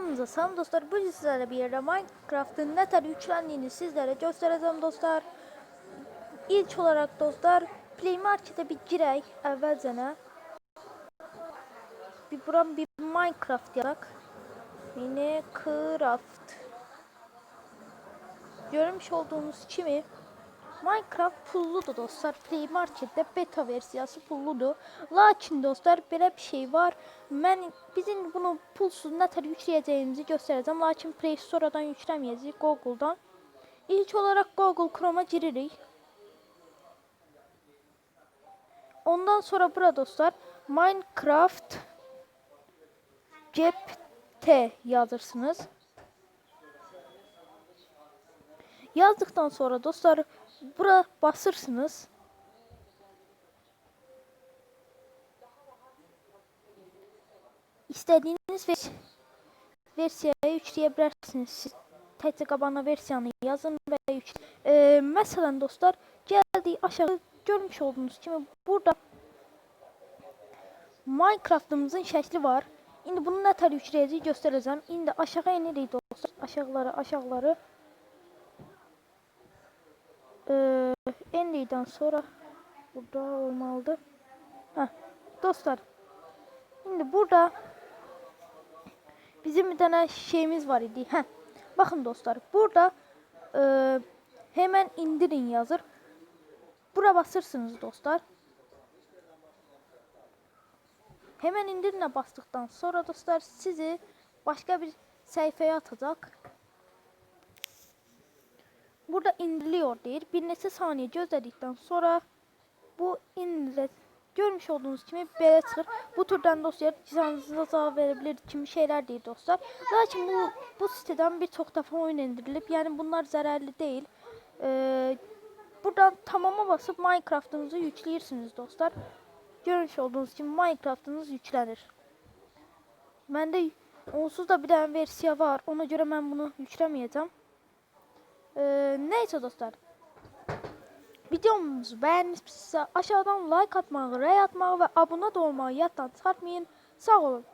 Kanalımıza selam dostlar. Bugün sizlerle bir yerde Minecraft'ın ne yüklendiğini sizlere göstereceğim dostlar. İlk olarak dostlar Play Market'e bir girək əvvəlcənə. Bir buram bir Minecraft yazaq. Minecraft. Görmüş olduğunuz kimi Minecraft pulludur dostlar. Play Market'te beta versiyası pulludur. Lakin dostlar belə bir şey var. Mən bizim bunu pulsuz nətər yükləyəcəyimizi göstərəcəm. Lakin Play Store'dan yükləməyəcəyik Google'dan. İlk olarak Google Chrome'a giririk. Ondan sonra burada dostlar Minecraft GPT yazırsınız. Yazdıktan sonra dostlar bura basırsınız. İstediğiniz vers versiyaya yükleyebilirsiniz. Siz təkcə qabağına versiyanı yazın və yük. E, məsələn dostlar, gəldik aşağı görmüş olduğunuz kimi burada Minecraft'ımızın şəkli var. İndi bunu nə tər yükləyəcəyik göstərəcəm. İndi aşağı enirik dostlar. Aşağıları, aşağıları. Ee, sonra burada olmalıdır. Heh, dostlar. Şimdi burada bizim bir tane şeyimiz var idi. Heh. Bakın dostlar. Burada e, hemen indirin yazır. Bura basırsınız dostlar. Hemen indirine bastıktan sonra dostlar sizi başka bir sayfaya atacak. Burada indiriliyor değil. Bir neçə saniye gözledikten sonra bu indirir. Görmüş olduğunuz belə çıxır. Bu türdən dostlar canınıza zarar verebilir kimi şeyler değil dostlar. Lakin bu bu siteden birçok defa oyun indirilip yani bunlar zararlı değil. Ee, buradan tamama basıp Minecraft'ınızı yükleyirsiniz dostlar. Görmüş olduğunuz gibi Minecraft'ınız yüklenir. Bende onsuz da bir tane versiya var. Ona göre ben bunu yüklemeyeceğim. Ee, neyse dostlar. Videomuzu beğenmişsiniz aşağıdan like atmayı, ray atmayı ve abone olmayı yattan çıkartmayın. Sağ olun.